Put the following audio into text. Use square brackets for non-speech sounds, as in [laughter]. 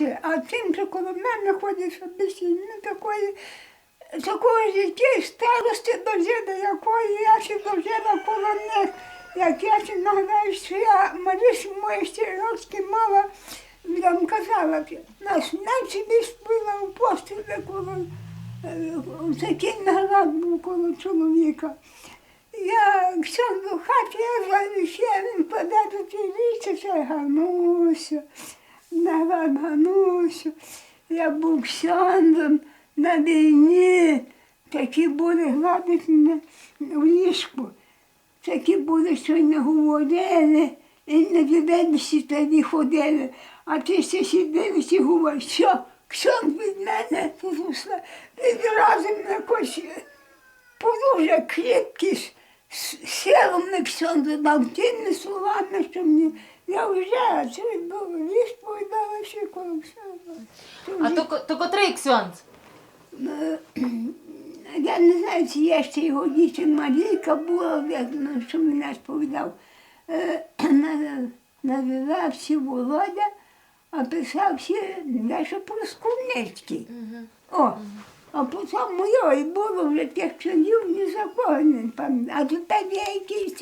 більше, а тим, що коло мене ходить, що більше ну, такої, такого життя старості дожила, якої я ще дожила коло них. Як я ще нагадаю, що я ще рочки мала, я вам казала, нас наче десь була у постелі коло е, такий нарад був коло чоловіка. Я ксьон до хаті, я залишив, він паде до цієї річці, це нарад Ганусю. Я був ксьондом на війні, такі були гладити мене в ліжку, такі були, що не говорили, і не дивилися, тоді ходили, а ти ще сидиш і говориш, що ксьон від мене зросла, відразу мене якось дуже крепкі, з з силами ксьон додав тими словами, що мені, я вже це було, розповідала ще коли. А то, то котрий ксьонд? Е, [clears throat] Я не знаю, чи є ще його дівчина Марійка була, як, що мене сповідав. Е, [clears throat] на- Називався Володя, а писався дещо про Скунецький. О, а потім моє і було вже тих чолів ні за кого не пам'ятаю. А тепер є якийсь